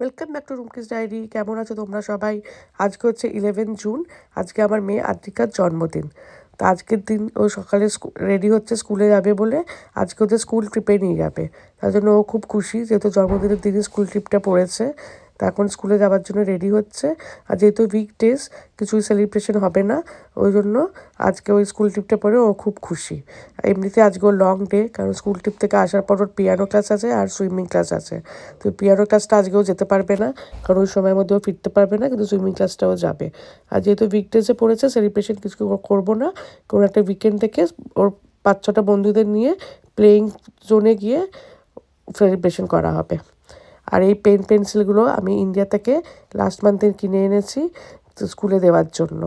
Welcome back to Rumki's diary কেমন আছো তোমরা সবাই? আজকে হচ্ছে ইলেভেন জুন আজকে আমার মেয়ে আদ্রিকার জন্মদিন। তো আজকের দিন ও সকালে রেডি হচ্ছে স্কুলে যাবে বলে আজকে ওদের স্কুল ট্রিপে নিয়ে যাবে। তার জন্য ও খুব খুশি যেহেতু জন্মদিনের দিনই স্কুল ট্রিপটা পড়েছে। তা এখন স্কুলে যাওয়ার জন্য রেডি হচ্ছে। আর যেহেতু উইক উইকডেজ কিছুই সেলিব্রেশন হবে না, ওই জন্য আজকে ওই স্কুল ট্রিপটা পরে ও খুব খুশি। এমনিতে আজকে ওর লং ডে কারণ স্কুল ট্রিপ থেকে আসার পর ওর পিয়ানো ক্লাস আছে আর সুইমিং ক্লাস আছে। তো পিয়ানো ক্লাসটা আজকেও যেতে পারবে না, কারণ ওই সময়ের মধ্যে ও ফিরতে পারবে না, কিন্তু সুইমিং ক্লাসটাও যাবে। আর যেহেতু উইক উইকডেজে পড়েছে সেলিব্রেশন কিছু করব না। কোনো একটা উইকেন্ড থেকে ওর পাঁচ ছটা বন্ধুদের নিয়ে প্লেয়িং জোনে গিয়ে সেলিব্রেশন করা হবে। আর এই পেন পেন্সিলগুলো আমি ইন্ডিয়া থেকে লাস্ট মান্থে কিনে এনেছি স্কুলে দেওয়ার জন্য।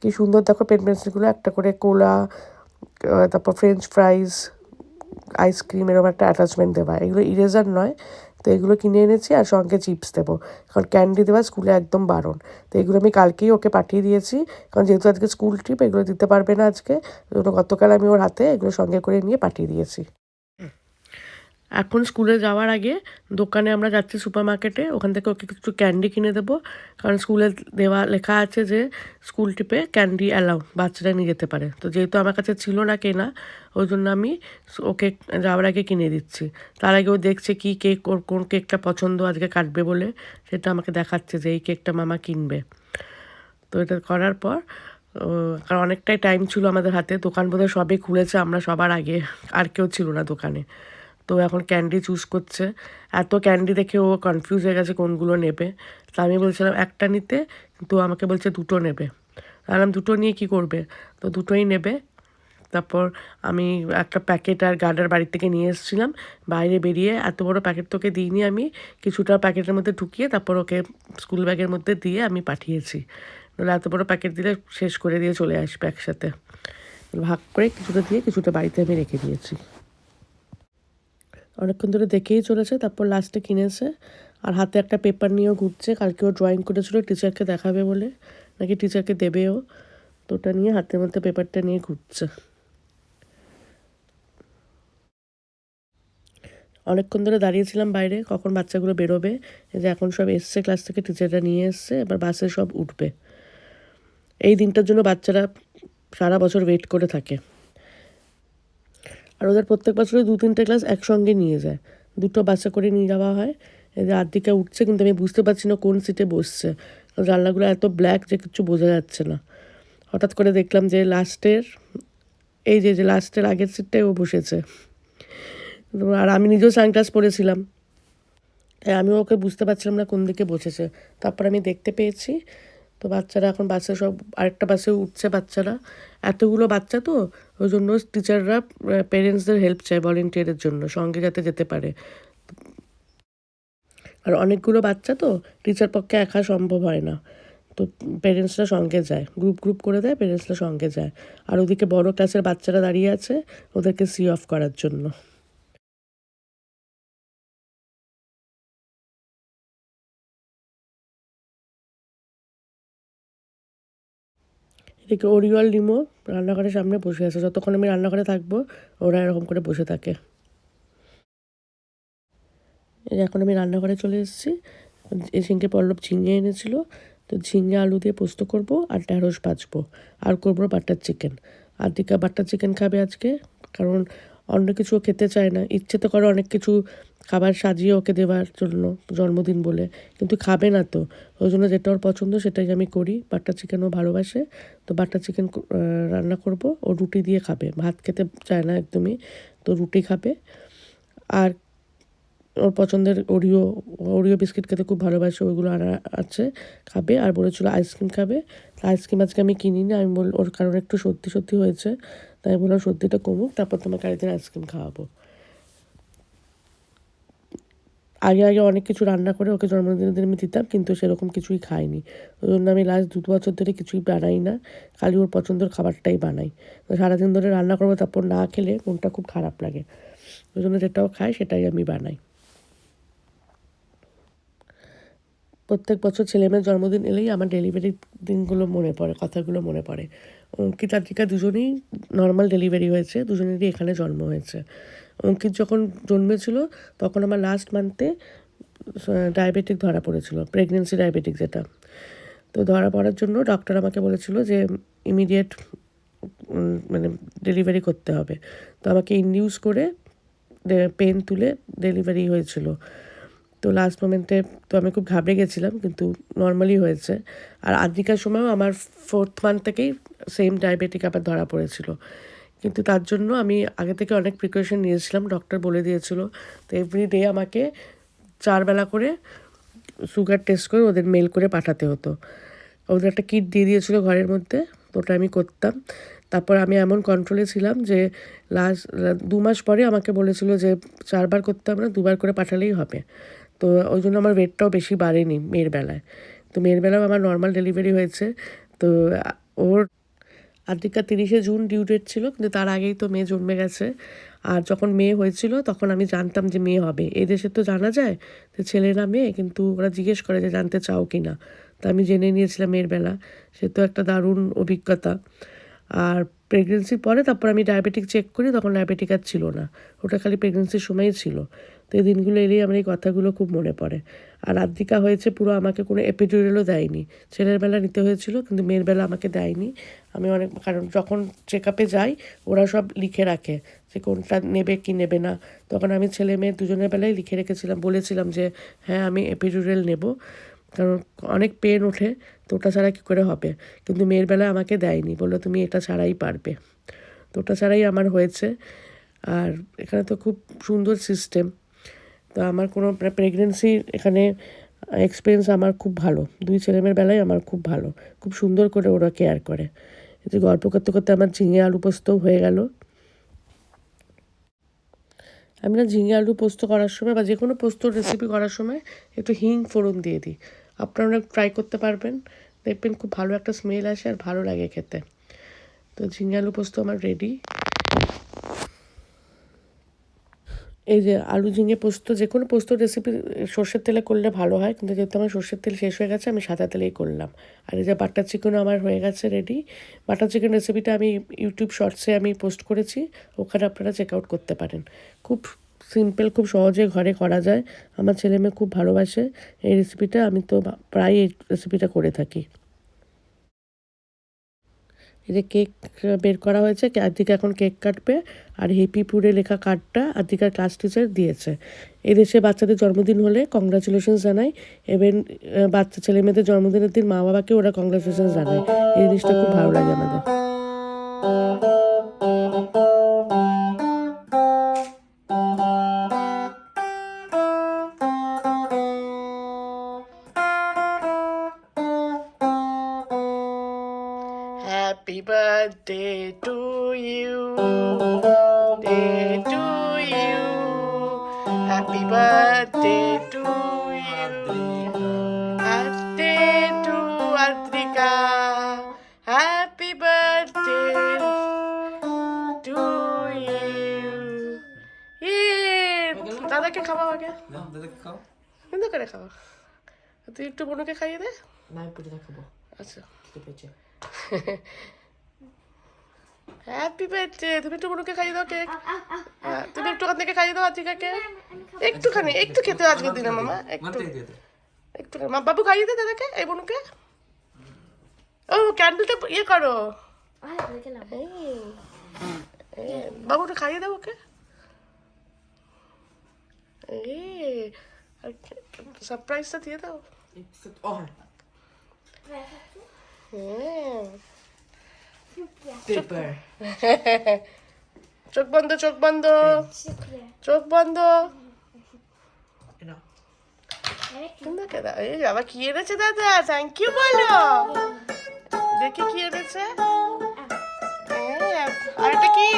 কি সুন্দর দেখো পেন পেন্সিলগুলো একটা করে কোলা তারপর ফ্রেঞ্চ ফ্রাইজ আইসক্রিম এরকম একটা অ্যাটাচমেন্ট দেওয়া। এগুলো ইরেজার নয়, তো এগুলো কিনে এনেছি আর সঙ্গে চিপস দেবো। কারণ ক্যান্ডি দেওয়া স্কুলে একদম বারণ। তো এগুলো আমি কালকেই ওকে পাঠিয়ে দিয়েছি, কারণ যেহেতু আজকে স্কুল ট্রিপ এগুলো দিতে পারবে না আজকে গতকাল আমি ওর হাতে এগুলো সঙ্গে করে নিয়ে পাঠিয়ে দিয়েছি। এখন স্কুলে যাওয়ার আগে দোকানে আমরা যাচ্ছি সুপার মার্কেটে ওখান থেকে ওকে কিছু ক্যান্ডি কিনে দেবো। কারণ স্কুলে দেওয়া, লেখা আছে যে স্কুল ট্রিপে ক্যান্ডি অ্যালাউ বাচ্চারা নিয়ে যেতে পারে। তো যেহেতু আমার কাছে ছিল না কেনা, ওই জন্য আমি ওকে যাওয়ার আগে কিনে দিচ্ছি। তার আগে ও দেখছে কী কেক ওর কোন কেকটা পছন্দ আজকে কাটবে বলে, সেটা আমাকে দেখাচ্ছে যে এই কেকটা মামা কিনবে। তো এটা করার পর কারণ অনেকটাই টাইম ছিল আমাদের হাতে, দোকান বোধহয় সবই খুলেছে, আমরা সবার আগে, আর কেউ ছিল না দোকানে। তো এখন ক্যান্ডি চুজ করছে। এত ক্যান্ডি দেখে ও কনফিউজ হয়ে গেছে কোনগুলো নেবে। তা আমি বলছিলাম, একটা নিতে তো আমাকে বলছে দুটো নেবে। বললাম, দুটো নিয়ে কি করবে? তো দুটোই নেবে। তারপর আমি একটা প্যাকেট আর গার্ডার বাড়ি থেকে নিয়ে এসেছিলাম। বাইরে বেরিয়ে এত বড় প্যাকেট তোকে দিইনি আমি। কিছুটা প্যাকেটের মধ্যে ঢুকিয়ে তারপর ওকে স্কুল ব্যাগের মধ্যে দিয়ে আমি পাঠিয়েছি। নাহলে এত বড় প্যাকেট দিলে শেষ করে দিয়ে চলে আসবে একসাথে। ভাগ করে কিছুটা দিয়ে কিছুটা বাড়িতে আমি রেখে দিয়েছি। অনেকক্ষণ ধরে দেখেই চলেছে, তারপর লাস্টে কিনেছে। আর হাতে একটা পেপার নিয়েও ঘুরছে, কালকে ও ড্রয়িং করেছিল টিচারকে দেখাবে বলে, নাকি টিচারকে দেবেও। তো ওটা নিয়ে হাতের মধ্যে পেপারটা নিয়ে ঘুরছে। অনেকক্ষণ ধরে দাঁড়িয়েছিলাম বাইরে, কখন বাচ্চাগুলো বেরোবে, এই যে এখন সব এসছে ক্লাস থেকে টিচাররা নিয়ে এসছে, এবার বাসে সব উঠবে। এই দিনটার জন্য বাচ্চারা সারা বছর ওয়েট করে থাকে। আর ওদের প্রত্যেক বছরে দু তিনটে ক্লাস একসঙ্গে নিয়ে যায়। দুটো বাচ্চা করে নিয়ে যাওয়া হয়। এদের আর্দিকা উঠছে কিন্তু আমি বুঝতে পারছি না কোন সিটে বসছে। জানলাগুলো এত ব্ল্যাক যে কিছু বোঝা যাচ্ছে না। হঠাৎ করে দেখলাম যে লাস্টের এই যে যে লাস্টের আগের সিটটাই ও বসেছে। আর আমি নিজেও সানগ্লাস পরেছিলাম। আমি ওকে বুঝতে পারছিলাম না কোন দিকে বসেছে। তারপর আমি দেখতে পেয়েছি তো বাচ্চারা এখন বাসে সব আরেকটা বাসে উঠছে বাচ্চারা। এতগুলো বাচ্চা তো, ওই জন্য টিচাররা পেরেন্টসদের হেল্প চায় ভলেন্টিয়ারের জন্য, সঙ্গে যাতে যেতে পারে। আর অনেকগুলো বাচ্চা তো টিচার পক্ষে একা সম্ভব হয় না। তো পেরেন্টসরা সঙ্গে যায় গ্রুপ গ্রুপ করে দেয় পেরেন্টসরা সঙ্গে যায়। আর ওদিকে বড় ক্লাসের বাচ্চারা দাঁড়িয়ে আছে, ওদেরকে সি অফ করার জন্য। এদিকে ওরিওল ডিমো রান্নাঘরের সামনে বসে আছে। যতক্ষণ আমি রান্নাঘরে থাকব, ওরা এরকম করে বসে থাকে। এখন আমি রান্নাঘরে চলে এসেছি। এই সিংকে পল্লব ঝিঙে এনেছিল। তো ঝিঙে আলু দিয়ে পোস্ত করব আর ঢ্যাঁড়স ভাজবো। আর করব বাটার চিকেন। আর দিকা বাটার চিকেন খাবে আজকে। কারণ অন্য কিছু খেতে চায় না। ইচ্ছে তো করে অনেক কিছু খাবার সাজিয়ে ওকে দেওয়ার জন্য, জন্মদিন বলে। কিন্তু খাবে না তো। ওই জন্য যেটা ওর পছন্দ সেটাই আমি করি। বাটার চিকেনও ভালোবাসে। তো বাটার চিকেন রান্না করব। ও রুটি দিয়ে খাবে। ভাত খেতে চায় না একদমই। তো রুটি খাবে। আর ওর পছন্দের ওরিও ওরিও বিস্কিট খেতে খুব ভালোবাসে। ওইগুলো আনা আছে। খাবে। আর বলেছিল আইসক্রিম খাবে। আইসক্রিম আজকে আমি কিনি না আমি বল, ওর কারণ একটু সত্যি সত্যি হয়েছে। তাই বললাম সত্যিটা কমুক, তারপর তোমাকে আরেকদিন আইসক্রিম খাওয়াবো। আগে আগে অনেক কিছু রান্না করে ওকে জন্মদিনের দিন আমি দিতাম, কিন্তু সেরকম কিছুই খাইনি। ওই জন্য আমি লাস্ট দু বছর ধরে কিছুই বানাই না, খালি ওর পছন্দের খাবারটাই বানাই। সারাদিন ধরে রান্না করব, তারপর না খেলে মনটা খুব খারাপ লাগে। ওই জন্য যেটাও খাই, সেটাই আমি বানাই। প্রত্যেক বছর ছেলেমেয়ের জন্মদিন এলেই আমার ডেলিভারি দিনগুলো মনে পড়ে, কথাগুলো মনে পড়ে। অঙ্কিত আদ্রিকা দুজনেই নর্মাল ডেলিভারি হয়েছে, দুজনেরই এখানে জন্ম হয়েছে। অঙ্কিত যখন জন্মেছিল, তখন আমার লাস্ট মান্থে ডায়াবেটিক ধরা পড়েছিল প্রেগনেন্সি ডায়াবেটিক যেটা। তো ধরা পড়ার জন্য ডক্টর আমাকে বলেছিল যে ইমিডিয়েট মানে ডেলিভারি করতে হবে। তো আমাকে ইনডিউস করে পেন তুলে ডেলিভারি হয়েছিল। তো লাস্ট মোমেন্টে তো আমি খুব ঘাবড়ে গেছিলাম, কিন্তু নর্মালি হয়েছে। আর আদ্রিকার সময়ও আমার ফোর্থ মান্থ থেকেই সেম ডায়াবেটিক আবার ধরা পড়েছিল। কিন্তু তার জন্য আমি আগে থেকে অনেক প্রিকশন নিয়েছিলাম ডক্টর বলে দিয়েছিল। তো এভরি ডে আমাকে চারবেলা করে সুগার টেস্ট করে ওদের মেল করে পাঠাতে হতো। ওদের একটা কিট দিয়ে দিয়েছিল ঘরের মধ্যে, তো ওটা আমি করতাম। তারপর আমি এমন কন্ট্রোলে ছিলাম যে লাস্ট দু মাস পরে আমাকে বলেছিল যে চারবার করতে হবে না, দুবার করে পাঠালেই হবে। তো ওই জন্য আমার ওয়েটটাও বেশি বাড়েনি মেয়ের বেলায়। তো মেয়ের বেলাও আমার নর্মাল ডেলিভারি হয়েছে। তো ওর আদ্রিকা তিরিশে জুন ডিউ ডেট ছিল, কিন্তু তার আগেই তো মেয়ে জন্মে গেছে। আর যখন মেয়ে হয়েছিল, তখন আমি জানতাম যে মেয়ে হবে। এই দেশে তো জানা যায় যে ছেলে না মেয়ে, কিন্তু ওরা জিজ্ঞেস করে যে জানতে চাও কি না। তো আমি জেনে নিয়েছিলাম মেয়ের বেলা। সে তো একটা দারুণ অভিজ্ঞতা। আর প্রেগনেন্সির পরে, তারপর আমি ডায়াবেটিক চেক করি, তখন ডায়াবেটিক আর ছিল না। ওটা খালি প্রেগনেন্সির সময়ই ছিল। তো এই দিনগুলো এলেই আমার এই কথাগুলো খুব মনে পড়ে। আর আদ্রিকা হয়েছে পুরো আমাকে কোনো এপিডিউরালও দেয়নি। ছেলের বেলা নিতে হয়েছিল, কিন্তু মেয়ের বেলা আমাকে দেয়নি। আমি অনেক, কারণ যখন চেক আপে যাই, ওরা সব লিখে রাখে যে কোনটা নেবে কি নেবে না। তখন আমি ছেলে মেয়ে দুজনের বেলায় লিখে রেখেছিলাম, বলেছিলাম যে হ্যাঁ আমি এপিডিউরাল নেব। কারণ অনেক পেন ওঠে। তো ওটা ছাড়া কী করে হবে? কিন্তু মেয়ের বেলায় আমাকে দেয়নি, বলল তুমি এটা ছাড়াই পারবে। তো ওটা ছাড়াই আমার হয়েছে। আর এখানে তো খুব সুন্দর সিস্টেম তো আমার কোনো প্রেগনেন্সি এখানে এক্সপিরিয়েন্স আমার খুব ভালো। দুই ছেলেমেয়ের বেলায় আমার খুব ভালো। খুব সুন্দর করে ওরা কেয়ার করে। যে গল্প করতে করতে আমার ঝিঙে আলু পোস্তও হয়ে গেল। আমি না ঝিঙে আলু পোস্ত করার সময় বা যে কোনো পোস্তর রেসিপি করার সময় একটু হিং ফোড়ন দিয়ে দিই। আপনারা ট্রাই করতে পারবেন। দেখবেন খুব ভালো একটা স্মেল আসে আর ভালো লাগে খেতে। তো ঝিঙে আলু পোস্ত আমার রেডি এই যে আলু ঝিঙে পোস্ত, যে কোনো পোস্ত রেসিপি সর্ষের তেলে করলে ভালো হয়। কিন্তু যেহেতু আমার সর্ষের তেল শেষ হয়ে গেছে, আমি সাদা তেলেই করলাম। আর এই যে বাটার চিকেনও আমার হয়ে গেছে রেডি বাটার চিকেন রেসিপিটা আমি ইউটিউব শর্টসে আমি পোস্ট করেছি। ওখানে আপনারা চেক আউট করতে পারেন। খুব সিম্পল খুব সহজে ঘরে করা যায়। আমার ছেলে মেয়ে খুব ভালোবাসে এই রেসিপিটা আমি তো প্রায় এই রেসিপিটা করে থাকি। যে কেক বের করা হয়েছে, আদিকা এখন কেক কাটবে। আর হেপি হেপিপুরে লেখা কার্ডটা আদিকার ক্লাস টিচার দিয়েছে। এদেশে বাচ্চাদের জন্মদিন হলে কংগ্রাচুলেশন জানাই। এবং বাচ্চা, ছেলে মেয়েদের জন্মদিনের দিন মা বাবাকে ওরা কংগ্রাচুলেশন জানায়। এই জিনিসটা খুব ভালো লাগে আমাদের। Happy birthday to you. Day to you. Happy birthday to you. Birthday to Adrika. Happy birthday to you. ইয়ে, দাদাকে খাওয়াও আগে দাদাকে খাও কিন্তু করে খাওয়া তুই একটু বোনকে খাইয়ে দে না পুরি খাব আচ্ছা খেতে পেয়েছে হ্যাপি বার্থডে তুমি একটু বোনকে খাইয়ে দাও কেক হ্যাঁ, তুমি একটু থেকে খাইয়ে দাও আতিকাকে। একটুখানি একটু খেতে হবে আজকের দিনে মামা একটু। একটু মা বাবু খাইয়ে দে দাদাকে এই বোনকে ও ক্যান্ডেলটা ইয়ে করো। এই, এই, বাবুটা খাইয়ে দাও ওকে। এই সারপ্রাইজটা দিয়ে দাও। হ্যাঁ। হ্যাঁ। পেপার চোখ বন্ধ চোখ বন্ধ। চোখ বন্ধ। এই কি এনেছে দাদা? থ্যাংক ইউ বলো। দেখি কি এনেছে। হ্যাঁ, আর এটা কি?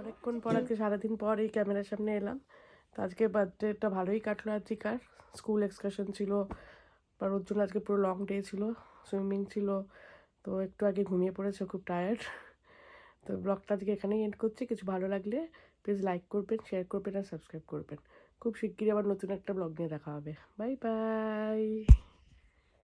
অনেকক্ষণ পর আজকে সারাদিন পর এই ক্যামেরার সামনে এলাম। তো আজকে বার্থডেটা ভালোই কাটলো আজকের স্কুল এক্সকারশন ছিল বা ওর জন্য আজকে পুরো লং ডে ছিল সুইমিং ছিল, তো একটু আগে ঘুমিয়ে পড়েছে, খুব টায়ার্ড তো ব্লগটা আজকে এখানেই এন্ড করছি। কিছু ভালো লাগলে প্লিজ লাইক করবেন শেয়ার করবেন আর সাবস্ক্রাইব করবেন। খুব শিগগিরই আবার নতুন একটা ব্লগ নিয়ে দেখা হবে। Bye bye